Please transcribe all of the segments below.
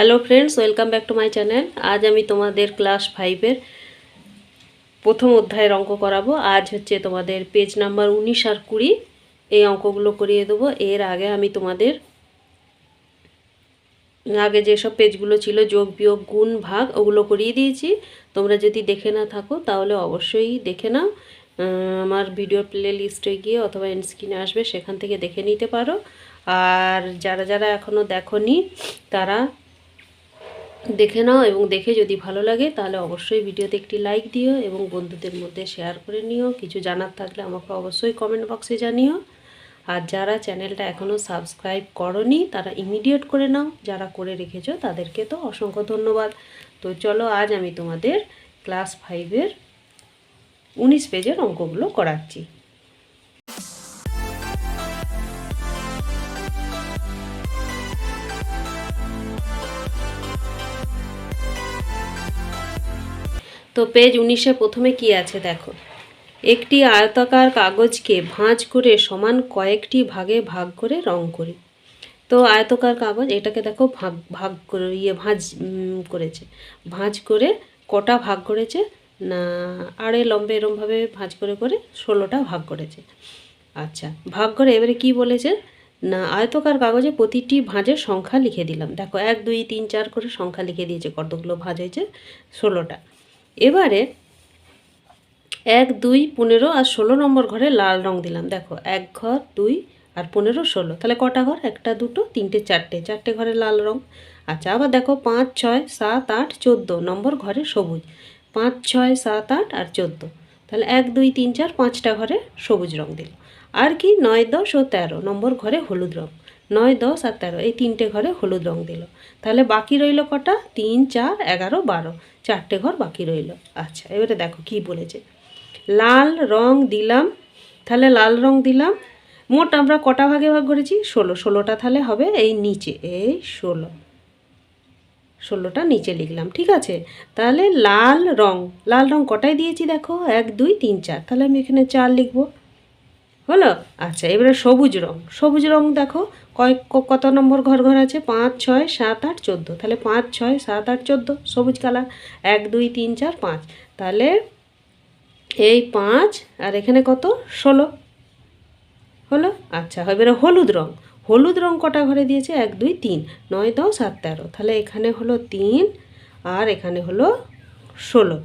Hello friends welcome back to my channel আজ আমি তোমাদের ক্লাস ফাইভের প্রথম অধ্যায়ের অঙ্ক করাবো। আজ হচ্ছে তোমাদের পেজ নাম্বার উনিশ আর কুড়ি। এই অঙ্কগুলো করিয়ে দেবো। এর আগে আমি তোমাদের আগে যেসব পেজগুলো ছিল, যোগ, বিয়োগ, গুণ, ভাগ, ওগুলো করিয়ে দিয়েছি। তোমরা যদি দেখে না থাকো, তাহলে অবশ্যই দেখে নাও। আমার ভিডিওর প্লে লিস্টে গিয়ে অথবা স্ক্রিনে আসবে, সেখান থেকে দেখে নিতে পারো। আর যারা যারা এখনও দেখোনি, তারা দেখে নাও এবং দেখে যদি ভালো লাগে, তাহলে অবশ্যই ভিডিওতে একটি লাইক দিও এবং বন্ধুদের মধ্যে শেয়ার করে নিও। কিছু জানার থাকলে আমাকে অবশ্যই কমেন্ট বক্সে জানিও। আর যারা চ্যানেলটা এখনও সাবস্ক্রাইব করনি, তারা ইমিডিয়েট করে নাও। যারা করে রেখেছো, তাদেরকে তো অসংখ্য ধন্যবাদ। তো চলো, আজ আমি তোমাদের ক্লাস ফাইভের উনিশ পেজের অঙ্কগুলো করাচ্ছি। তো পেজ উনিশে প্রথমে কি আছে দেখো। একটি আয়তাকার কাগজকে ভাঁজ করে সমান কয়েকটি ভাগে ভাগ করে রং করি। তো আয়তকার কাগজ এটাকে দেখো ভাগ ভাগ করে ইয়ে ভাঁজ করেছে। ভাঁজ করে কটা ভাগ করেছে? না, আড়ে লম্বে এরমভাবে ভাঁজ করে করে ষোলোটা ভাগ করেছে। আচ্ছা ভাগ করে এবারে কি বলেছে? না, আয়তকার কাগজে প্রতিটি ভাঁজের সংখ্যা লিখে দিলাম। দেখো, এক, দুই, তিন, চার করে সংখ্যা লিখে দিয়েছে, কতগুলো ভাঁজ হয়েছে? ষোলোটা। এবারে এক, দুই, পনেরো আর ষোলো নম্বর ঘরে লাল রং দিলাম। দেখো, এক ঘর, দুই আর পনেরো, ষোলো। তাহলে কটা ঘর? একটা, দুটো, তিনটে, চারটে। চারটে ঘরে লাল রং। আচ্ছা আবার দেখো, পাঁচ, ছয়, সাত, আট, চোদ্দ নম্বর ঘরে সবুজ। পাঁচ, ছয়, সাত, আট আর চোদ্দ। তাহলে এক, দুই, তিন, চার, পাঁচটা ঘরে সবুজ রং দিল। আর কি? নয়, দশ ও তেরো নম্বর ঘরে হলুদ রং। নয়, দশ আর তেরো, এই তিনটে ঘরে হলুদ রং দিল। তাহলে বাকি রইল কটা? তিন, চার, এগারো, বারো। চারটে ঘর বাকি রইল। আচ্ছা এবারে দেখো কি বলেছে। লাল রং দিলাম, তাহলে লাল রং দিলাম। মোট আমরা কটা ভাগে ভাগ করেছি? ষোলো। ষোলোটা তাহলে হবে এই নিচে, এই ষোলো। ষোলোটা নিচে লিখলাম, ঠিক আছে? তাহলে লাল রং লাল রং কটায় দিয়েছি দেখো? এক, দুই, তিন, চার। তাহলে আমি এখানে চার লিখব। হলো? আচ্ছা এবারে সবুজ রং। সবুজ রং দেখো, কয়েক কত নম্বর ঘর ঘর আছে? পাঁচ, ছয়, সাত, আট, চোদ্দ। তাহলে পাঁচ, ছয়, সাত, আট, চোদ্দ, সবুজ কালার। এক, দুই, তিন, চার, পাঁচ। তাহলে এই পাঁচ, আর এখানে কত? ষোলো। হলো? আচ্ছা এবারে হলুদ রং। হলুদ রং কটা ঘরে দিয়েছে? এক, দুই, তিন। নয়, দশ, আর তেরো। তাহলে এখানে হলো তিন, আর এখানে হলো ষোলো।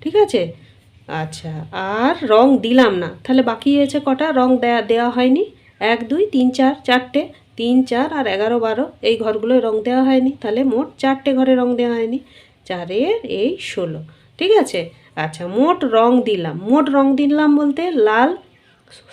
ঠিক আছে? আচ্ছা আর রং দিলাম না। তাহলে বাকি আছে কটা? রং দেয়া দেওয়া হয়নি। এক, দুই, তিন, চার, চারটে। তিন, চার আর এগারো, বারো। এই ঘরগুলোয় রং দেওয়া হয়নি। তাহলে মোট চারটে ঘরে রং দেওয়া হয়নি। চারের এই ষোলো। ঠিক আছে? আচ্ছা মোট রং দিলাম। মোট রং দিলাম বলতে লাল,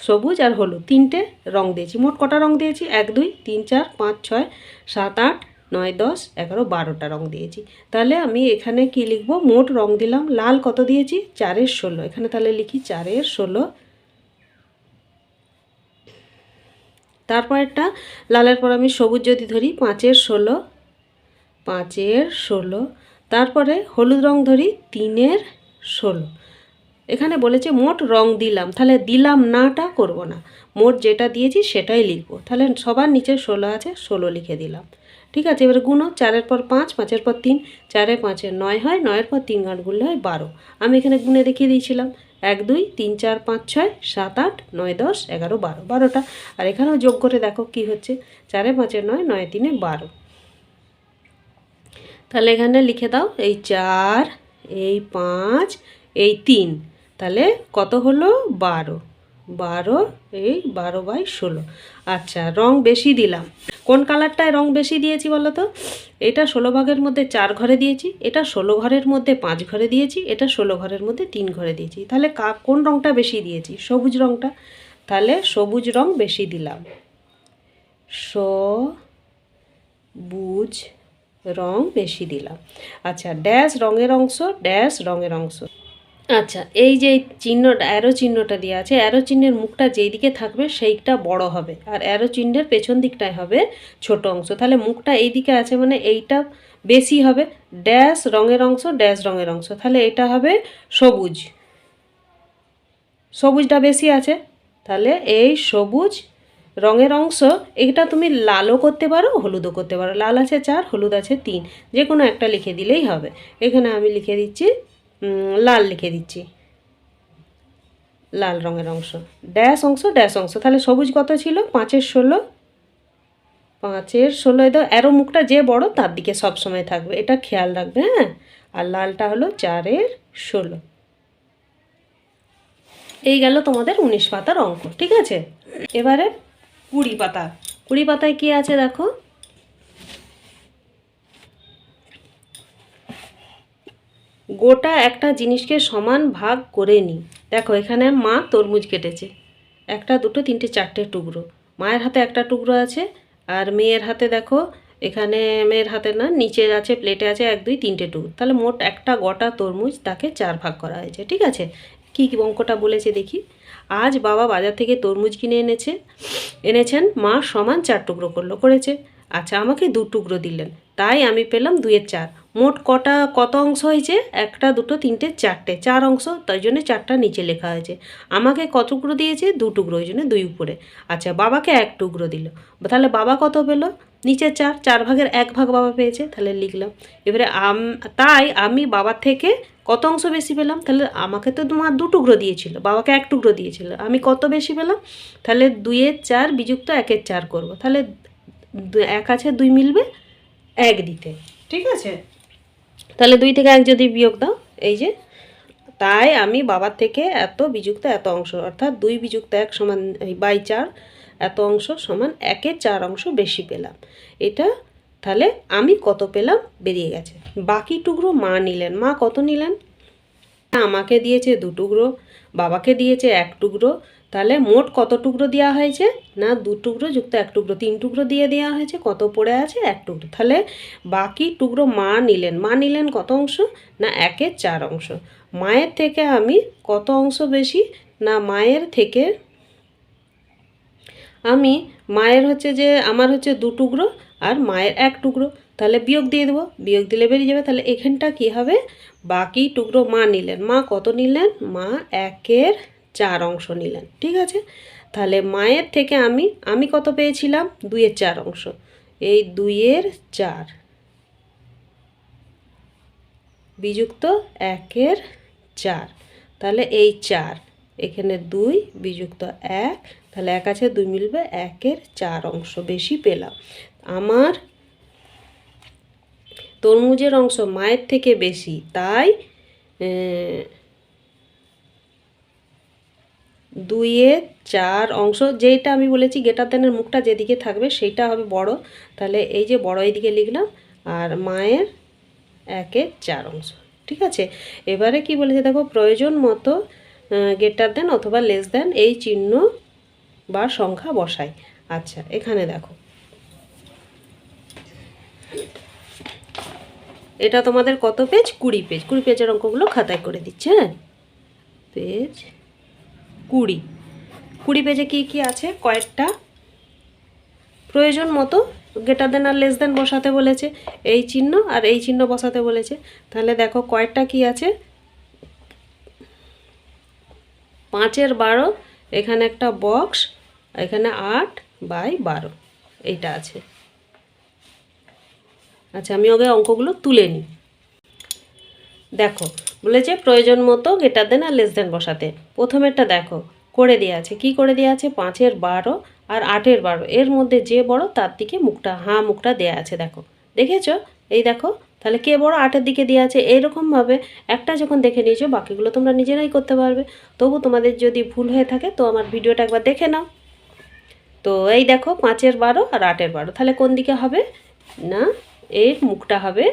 সবুজ আর হলুদ। তিনটে রং দিয়েছি। মোট কটা রং দিয়েছি? এক, দুই, তিন, চার, পাঁচ, ছয়, সাত, আট নয়, দশ, এগারো, বারোটা রং দিয়েছি। তাহলে আমি এখানে কি লিখব? মোট রং দিলাম। লাল কত দিয়েছি? চারের ষোলো। এখানে তাহলে লিখি চারের ষোলো। তারপরেরটা, লালের পর আমি সবুজ যদি ধরি, পাঁচের ষোলো পাঁচের ষোলো। তারপরে হলুদ রং ধরি, তিনের ষোলো। এখানে বলেছে মোট রং দিলাম। তাহলে দিলাম নাটা করব না। মোট যেটা দিয়েছি সেটাই লিখব। তাহলে সবার নিচে ষোলো আছে, ষোলো লিখে দিলাম। ঠিক আছে? এবারে গুণো চারের পর পাঁচ, পাঁচের পর তিন, চারে পাঁচের নয় হয়, নয়ের পর তিন গাঁট গুনলে হয় বারো। আমি এখানে গুনে দেখিয়ে দিয়েছিলাম। এক, দুই, তিন, চার, পাঁচ, ছয়, সাত, আট, নয়, দশ, এগারো, বারো, বারোটা। আর এখানেও যোগ করে দেখো কি হচ্ছে। চারে পাঁচের নয় নয়, তিনে বারো। তাহলে এখানে লিখে দাও, এই চার, এই পাঁচ, এই তিন। তাহলে কত হলো? বারো। বারো, এই বারো বাই ষোলো। আচ্ছা রং বেশি দিলাম। কোন কালারটায় রং বেশি দিয়েছি বলো তো? এটা ষোলো ভাগের মধ্যে চার ঘরে দিয়েছি, এটা ষোলো ঘরের মধ্যে পাঁচ ঘরে দিয়েছি, এটা ষোলো ঘরের মধ্যে তিন ঘরে দিয়েছি। তাহলে কা, কোন রংটা বেশি দিয়েছি? সবুজ রংটা। তাহলে সবুজ রং বেশি দিলাম। সবুজ রং বেশি দিলাম। আচ্ছা ড্যাশ রঙের অংশ ড্যাশ রঙের অংশ। আচ্ছা এই যে চিহ্নটা অ্যারো চিহ্নটা দেওয়া আছে অ্যারো চিহ্নের মুখটা যেই দিকে থাকবে সেইটা বড় হবে। আর অ্যারো চিহ্নের পেছন দিকটাই হবে ছোট অংশ। তাহলে মুখটা এই দিকে আছে মানে এইটা বেশি হবে ড্যাশ রঙের অংশ ড্যাশ রঙের অংশ। তাহলে এটা হবে সবুজ। সবুজটা বেশি আছে, তাহলে এই সবুজ রঙের অংশ, এটা তুমি লালও করতে পারো, হলুদও করতে পারো। লাল আছে চার, হলুদ আছে তিন। যে কোনো একটা লিখে দিলেই হবে। এখানে আমি লিখে দিচ্ছি লাল লিখে দিচ্ছি। লাল রঙের অংশ। ড্যাশ অংশ ড্যাশ অংশ। তাহলে সবুজ কত ছিল? পাঁচের ষোলো। পাঁচের ষোলো তো অ্যারো মুখটা যে বড়, তার দিকে সব সময় থাকবে। এটা খেয়াল রাখবে হ্যাঁ? আর লালটা হলো চারের ষোলো। এই গেল তোমাদের উনিশ পাতার অঙ্ক, ঠিক আছে? এবারে কুড়ি পাতা। কুড়ি পাতায় কি আছে দেখো? গোটা একটা জিনিসকে সমান ভাগ করে নিই দেখো, এখানে মা তরমুজ কেটেছে। একটা, দুটো, তিনটে, চারটে টুকরো। মায়ের হাতে একটা টুকরো আছে আর মেয়ের হাতে দেখো, এখানে মেয়ের হাতে না নিচে আছে, প্লেটে আছে, এক, দুই, তিনটে টুকরো। তাহলে মোট একটা গোটা তরমুজ তাকে চার ভাগ করা হয়েছে, ঠিক আছে? কী কী অঙ্কটা বলেছে দেখি? আজ বাবা বাজার থেকে তরমুজ কিনে এনেছে, এনেছেন, মা সমান চার টুকরো করল, করেছে। আচ্ছা আমাকে দু টুকরো দিলেন, তাই আমি পেলাম দুইয়ের চার। মোট কটা, কত অংশ হয়েছে? একটা, দুটো, তিনটে, চারটে। চার অংশ, তাই জন্য চারটা নিচে লেখা হয়েছে। আমাকে কত টুকরো দিয়েছে? দু টুকরো, ওই জন্য দুই উপরে। আচ্ছা বাবাকে এক টুকরো দিল। তাহলে বাবা কত পেল? নিচে চার চার ভাগের এক ভাগ বাবা পেয়েছে, তাহলে লিখলাম। এবারে আম, তাই আমি বাবার থেকে কত অংশ বেশি পেলাম? তাহলে আমাকে তো তোমার দু টুকরো দিয়েছিল, বাবাকে এক টুকরো দিয়েছিল। আমি কত বেশি পেলাম? তাহলে দুইয়ের চার বিযুক্ত একের চার করব। তাহলে এক আছে দুই মিলবে, এক দিতে। ঠিক আছে? তাহলে দুই থেকে এক যদি বিয়োগ দাও, এই যে, তাই আমি বাবার থেকে এত বিযুক্ত এত অংশ, অর্থাৎ দুই বিযুক্ত এক সমান বাই চার, এত অংশ সমান একের চার অংশ বেশি পেলাম। এটা তাহলে আমি কত পেলাম? বেরিয়ে গেছে। বাকি টুকরো মা নিলেন। মা কত নিলেন? আমাকে দিয়েছে দু টুকরো, বাবাকে দিয়েছে এক টুকরো তাহলে মোট কত টুকরো দেওয়া হয়েছে? না, দু টুকরো যুক্ত এক টুকরো, তিন টুকরো দিয়ে দেওয়া হয়েছে, কত পড়ে আছে? এক টুকরো। তাহলে বাকি টুকরো মা নিলেন। মা নিলেন কত অংশ? না একের চার অংশ। মায়ের থেকে আমি কত অংশ বেশি? না, মায়ের থেকে আমি মায়ের হচ্ছে যে, আমার হচ্ছে দু টুকরো আর মায়ের এক টুকরো। তাহলে বিয়োগ দিয়ে দেবো। বিয়োগ দিলে বেরিয়ে যাবে। তাহলে এখানটা কি হবে? বাকি টুকরো মা নিলেন। মা কত নিলেন? মা একের চার অংশ নিলেন, ঠিক আছে? তাহলে মায়ের থেকে আমি আমি কত পেয়েছিলাম? দুইয়ের চার অংশ। এই দুইয়ের চার। বিযুক্ত একের চার। তাহলে এই চার, এখানে দুই, বিযুক্ত এক, তাহলে এক আছে, দুই মিলবে একের চার অংশ, বেশি পেলাম। আমার তরমুজের অংশ মায়ের থেকে বেশি, তাই আহ, দুইয়ের চার অংশ যেটা আমি বলেছি গেটার দেনের মুখটা যেদিকে থাকবে সেইটা হবে বড়। তাহলে এই যে বড় এইদিকে লিখলাম আর মায়ের একের চার অংশ ঠিক আছে? এবারে কি বলেছে দেখো প্রয়োজন মতো গেটার দেন অথবা লেস দেন এই চিহ্ন বা সংখ্যা বসাই। আচ্ছা এখানে দেখো। এটা তোমাদের কত পেজ কুড়ি পেজ কুড়ি পেজের অঙ্কগুলো খাতায় করে দিচ্ছে হ্যাঁ? পেজ কুড়ি। কুড়ি পেজে কি কি আছে? কয়েকটা। প্রয়োজন মতো গেটার দেন আর লেস দেন বসাতে বলেছে। এই চিহ্ন আর এই চিহ্ন বসাতে বলেছে। তাহলে দেখো কয়েকটা কি আছে? পাঁচের বারো, এখানে একটা বক্স এখানে আট বাই বারো। এইটা আছে। আচ্ছা আমি ওকে অঙ্কগুলো তুলে নিই। দেখো বলেছে প্রয়োজন মতো গেটার দেন আর লেস দেন বসাতে। প্রথমেরটা দেখো, করে দেওয়া আছে। কি করে দেওয়া আছে? পাঁচের বারো আর আটের বারো। এর মধ্যে যে বড়, তার দিকে মুখটা, হাঁ, মুখটা দেয়া আছে, দেখো। দেখেছ? এই দেখো, তাহলে কে বড়? আটের দিকে দেওয়া আছে। এইরকমভাবে একটা যখন দেখে নিয়েছো, বাকিগুলো তোমরা নিজেরাই করতে পারবে। তবু তোমাদের যদি ভুল হয়ে থাকে, তো আমার ভিডিওটা একবার দেখে নাও। তো এই দেখো, পাঁচের বারো আর আটের বারো। তাহলে কোন দিকে হবে? না, এর মুখটা হবে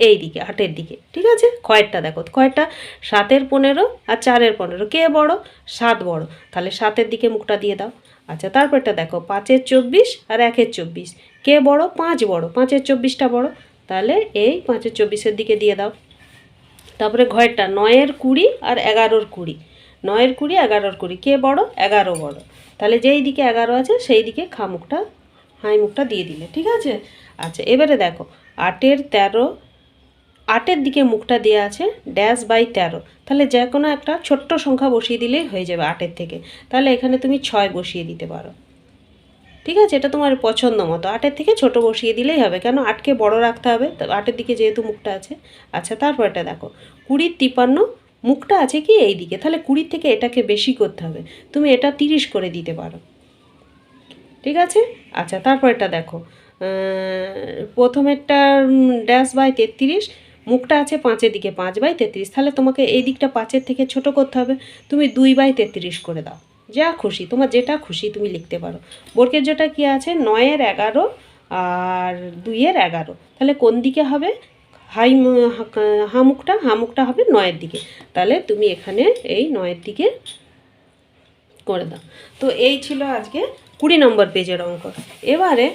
এই দিকে আটের দিকে, ঠিক আছে? কয়েকটা দেখো, কয়েকটা, সাতের পনেরো আর চারের পনেরো। কে বড়? সাত বড়। তাহলে সাতের দিকে মুখটা দিয়ে দাও। আচ্ছা তারপরটা দেখো, পাঁচের চব্বিশ আর একের চব্বিশ। কে বড়? পাঁচ বড়। পাঁচের চব্বিশটা বড়। তাহলে এই পাঁচের চব্বিশের দিকে দিয়ে দাও। তারপরে ঘরেরটা, নয়ের কুড়ি আর এগারোর কুড়ি। নয়ের কুড়ি, এগারোর কুড়ি। কে বড়? এগারো বড়। তাহলে যেই দিকে এগারো আছে, সেই দিকে খামুখটা হাই মুখটা দিয়ে দিলে, ঠিক আছে? আচ্ছা এবারে দেখো, আটের তেরো আটের দিকে মুখটা দেওয়া আছে ড্যাশ বাই তেরো। তাহলে যে কোনো একটা ছোট্ট সংখ্যা বসিয়ে দিলেই হয়ে যাবে আটের থেকে। তাহলে এখানে তুমি ছয় বসিয়ে দিতে পারো। ঠিক আছে? এটা তোমার পছন্দ মতো। আটের থেকে ছোট বসিয়ে দিলেই হবে। কেন? আটকে বড় রাখতে হবে। আটের দিকে যেহেতু মুখটা আছে। আচ্ছা তারপর এটা দেখো। কুড়ির তিপান্ন, মুখটা আছে কি এই দিকে তাহলে কুড়ির থেকে এটাকে বেশি করতে হবে। তুমি এটা তিরিশ করে দিতে পারো। ঠিক আছে? আচ্ছা তারপর এটা দেখো প্রথমেরটা ড্যাশ বাই তেত্রিশ মুখটা আছে পাঁচের দিকে পাঁচ বাই তেত্রিশ। তাহলে তোমাকে এই দিকটা পাঁচের থেকে ছোট করতে হবে। তুমি দুই বাই তেত্রিশ করে দাও। যা খুশি, তোমার যেটা খুশি তুমি লিখতে পারো। বর্গের জোটা কী আছে? নয়ের এগারো আর দুইয়ের এগারো। তাহলে কোন দিকে হবে? হাই হামুকটা হামুকটা হবে নয়ের দিকে। তাহলে তুমি এখানে এই নয়ের দিকে করে দাও। তো এই ছিল আজকে কুড়ি নম্বর পেজের অঙ্ক। এবারে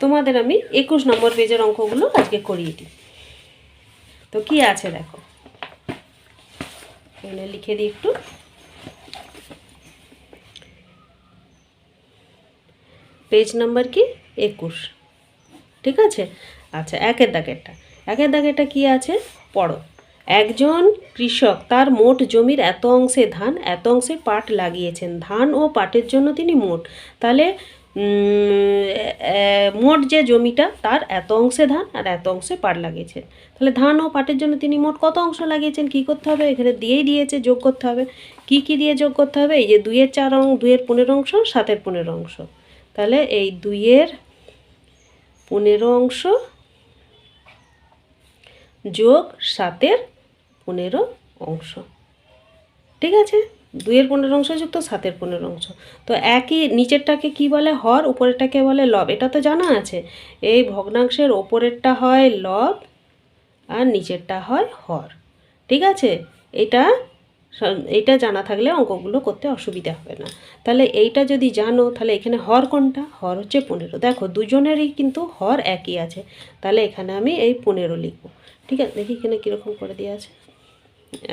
তোমাদের আমি একুশ নম্বর পেজের অঙ্কগুলো আজকে করিয়ে দিই। তো কি আছে দেখো? লিখে দিই একটু। পেজ নাম্বার কি? একুশ। ঠিক আছে? আচ্ছা একের দাগেরটা। একের দাগেরটা কি আছে? পড়ো। একজন কৃষক তার মোট জমির এত অংশে ধান, এত অংশে পাট লাগিয়েছেন। ধান ও পাটের জন্য তিনি মোট। তাহলে মোট যে জমিটা, তার এত অংশে ধান আর এত অংশে পাট লাগিয়েছেন তাহলে ধান ও পাটের জন্য তিনি মোট কত অংশ লাগিয়েছেন? কি করতে হবে? এখানে দিয়েই দিয়েছে, যোগ করতে হবে। কি কি দিয়ে যোগ করতে হবে? এই যে দুইয়ের চার অং, দুইয়ের পনেরো অংশ, সাতের পনেরো অংশ। তাহলে এই দুইয়ের পনেরো অংশ যোগ সাতের পনেরো অংশ। ঠিক আছে? দুইয়ের পনেরো অংশ যুক্ত, সাতের পনেরো অংশ। তো একই নিচেরটাকে কি বলে? হর, উপরেরটাকে বলে লব। এটা তো জানা আছে। এই ভগ্নাংশের ওপরেরটা হয় লব আর নিচেরটা হয় হর। ঠিক আছে? এটা এইটা জানা থাকলে অঙ্কগুলো করতে অসুবিধা হবে না। তাহলে এইটা যদি জানো, তাহলে এখানে হর কোনটা? হর হচ্ছে পনেরো। দেখো, দুজনেরই কিন্তু হর একই আছে। তাহলে এখানে আমি এই পনেরো লিখব। ঠিক আছে? দেখি এখানে কীরকম করে দেওয়া আছে।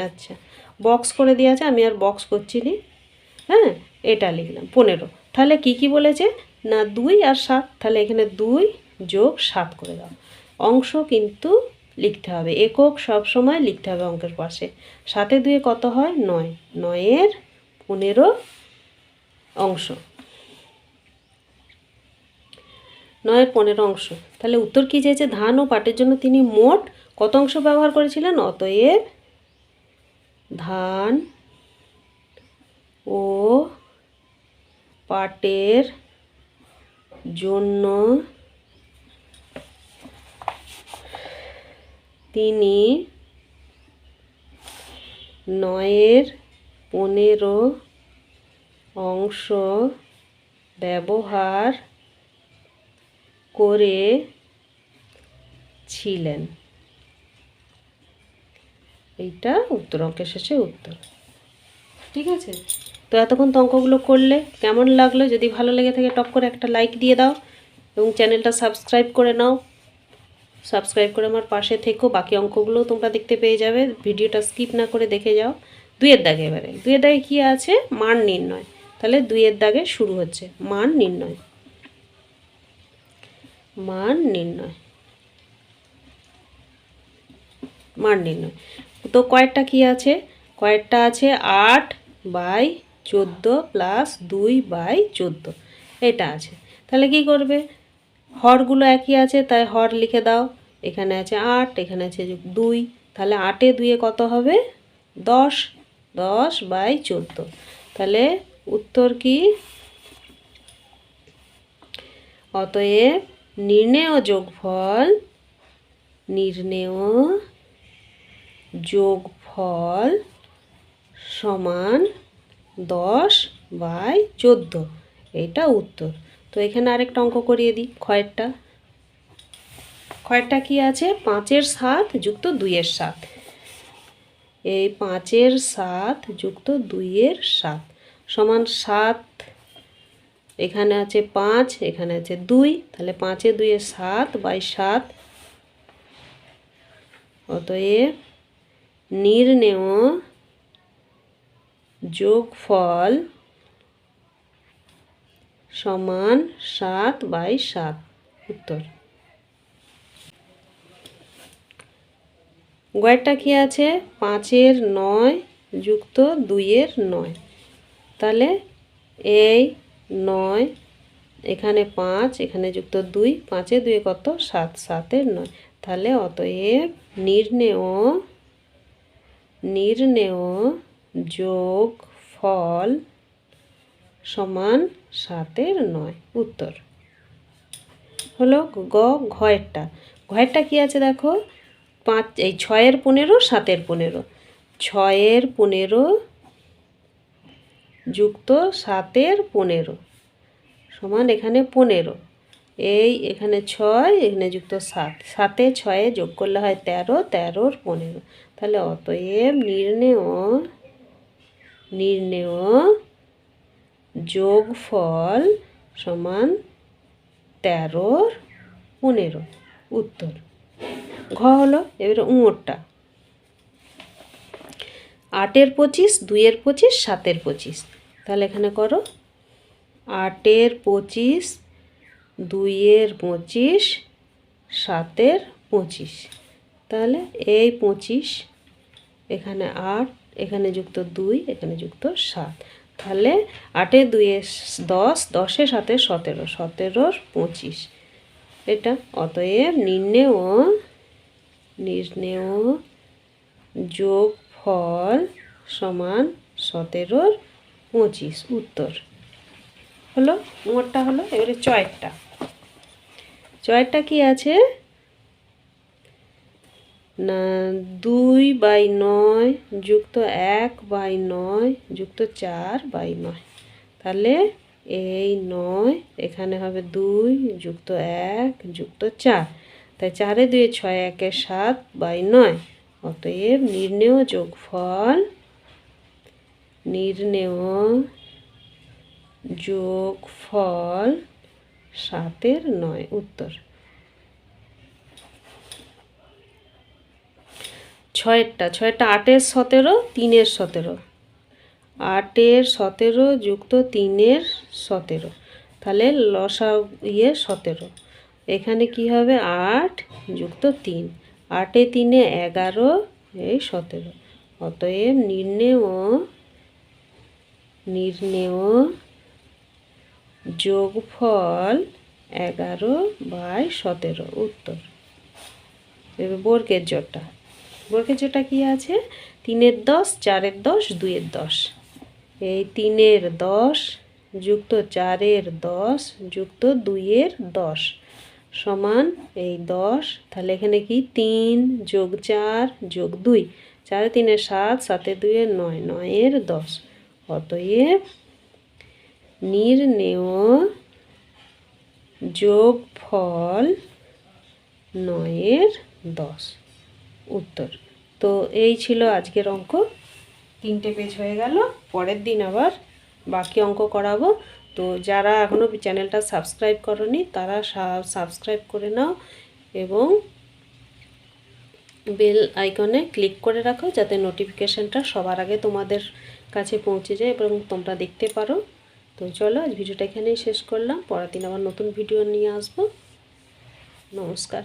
আচ্ছা। বক্স করে দেওয়া আছে আমি আর বক্স করছি নি। হ্যাঁ এটা লিখলাম, পনেরো। তাহলে কি কি বলেছে? না দুই আর সাত, তাহলে এখানে দুই যোগ সাত করে দাও। অংশ কিন্তু লিখতে হবে, একক সব সময় লিখতে হবে অঙ্কের পাশে। সাতে দুয়ে কত হয়? নয়। নয়ের পনেরো অংশ। নয়ের পনেরো অংশ। তাহলে উত্তর কী চেয়েছে? ধান ও পাটের জন্য তিনি মোট কত অংশ ব্যবহার করেছিলেন? অতএব ধান ও পাটের জন্য তিনি নয়ের পনেরো অংশ ব্যবহার করেছিলেন এইটা উত্তর অঙ্কের শেষে উত্তর। ঠিক আছে। তো এতক্ষণ তো অঙ্কগুলো করলে কেমন লাগল? যদি ভালো লেগে থাকে টপ করে একটা লাইক দিয়ে দাও এবং চ্যানেলটা সাবস্ক্রাইব করে নাও। সাবস্ক্রাইব করে আমার পাশে থেকো বাকি অঙ্কগুলোও তোমরা দেখতে পেয়ে যাবে। ভিডিওটা স্কিপ না করে দেখে যাও। দুইয়ের দাগে এবারে। দুইয়ের দাগে কী আছে? মান নির্ণয়। তাহলে দুইয়ের দাগে শুরু হচ্ছে। মান নির্ণয়। মান নির্ণয়। মান নির্ণয়। তো কয়েকটা কি আছে? কয়েকটা আছে আট বাই চোদ্দ প্লাস দুই বাই চোদ্দ। এটা আছে। তাহলে কি করবে? হরগুলো একই আছে, তাই হর লিখে দাও। এখানে আছে আট, এখানে আছে দুই। তাহলে আটে দুইয়ে কত হবে? দশ দশ বাই চোদ্দ। তাহলে উত্তর কি? অতএব নির্ণেয় যোগফল নির্ণেয় যোগফল সমান দশ বাই চোদ্দ। এটা উত্তর। তো এখানে আরেকটা অঙ্ক করিয়ে দিই খয়েরটা খয়েরটা কি আছে? পাঁচের সাত যুক্ত দুইয়ের সাত। এই পাঁচের সাত যুক্ত দুইয়ের সাত। সমান সাত, এখানে আছে পাঁচ, এখানে আছে দুই। তাহলে পাঁচে দুইয়ে সাত বাই সাত। অতএব নির্ণেয় যোগফল সমান সাত বাই সাত। উত্তর। গয়েরটা কি আছে? পাঁচের নয় যুক্ত দুইয়ের নয়। তাহলে এই নয়, এখানে পাঁচ, এখানে যুক্ত দুই, পাঁচে দুয়ে কত? সাত, সাতের নয়। তাহলে অতএব নির্ণেয় নির্ণেয় যোগ ফল সমান সাতের নয়। উত্তর হলো গ, ঘয়েরটা। ঘয়েরটা কি আছে দেখো? পাঁচ, এই ছয়ের পনেরো, সাতের পনেরো। ছয়ের পনেরো যুক্ত সাতের পনেরো সমান এখানে পনেরো। এই এখানে ছয়, এখানে যুক্ত সাত। সাতে ছয়ে যোগ করলে হয় তেরো, তেরোর পনেরো। তাহলে অতএব নির্ণেয় নির্ণেয় যোগফল সমান তেরোর পনেরো। উত্তর। ঘ হলো এবারে উঁয়োরটা আটের পঁচিশ, দুইয়ের পঁচিশ, সাতের পঁচিশ। তাহলে এখানে করো। আটের পঁচিশ, দুইয়ের পঁচিশ, সাতের পঁচিশ। তাহলে এই পঁচিশ, এখানে আট, এখানে যুক্ত দুই, এখানে যুক্ত সাত। তাহলে আটে দুইয়ে দশ, দশে সাথে সতেরো, সতেরোর পঁচিশ। এটা অতএব নির্ণেয় নির্ণেয় যোগ ফল সমান সতেরোর পঁচিশ, উত্তর। হলো, মোটটা হলো এবারে চয়েরটা। চয়েরটা কি আছে? দুই বাই নয় যুক্ত এক বাই নয় যুক্ত চার বাই নয়। তাহলে এই নয় এখানে হবে দুই যুক্ত এক যুক্ত চার। তাই চারে দুয়ে ছয় একে সাত বাই নয়। অতএব নির্ণেয় যোগফল নির্ণেয় যোগফল সাতের নয় উত্তর। ছয়েরটা ছয়েরটা আটের সতেরো, তিনের সতেরো। আটের সতেরো যুক্ত তিনের সতেরো। তাহলে লসা ইয়ে সতেরো। এখানে কি হবে? আট যুক্ত তিন। আটে তিনে এগারো, এই সতেরো। অতএব নির্ণেয় নির্ণেয় যোগফল এগারো বাই সতেরো, উত্তর। এবার বর্গের জোরটা জোরটা কী আছে? তিনের দশ, চারের দশ, দুইয়ের দশ। এই তিনের দশ যুক্ত চারের দশ যুক্ত দুইয়ের দশ সমান এই দশ। তাহলে এখানে কি? তিন যোগ চার যোগ দুই। চারে তিনের সাত, সাতে দুইয়ের নয়, নয়ের দশ। অতএব নির্ণেয় যোগ ফল নয়ের দশ। উত্তর। তো এই ছিল আজকের অঙ্ক। তিনটে পেজ হয়ে গেল, পরের দিন আবার বাকি অঙ্ক করাবো। তো যারা এখনও চ্যানেলটা সাবস্ক্রাইব করনি, তারা সাবস্ক্রাইব করে নাও এবং বেল আইকনে ক্লিক করে রাখো যাতে নোটিফিকেশানটা সবার আগে তোমাদের কাছে পৌঁছে যায় এবং তোমরা দেখতে পারো। তো চলো, আজ ভিডিওটা এখানেই শেষ করলাম। পরের দিন আবার নতুন ভিডিও নিয়ে আসব। নমস্কার।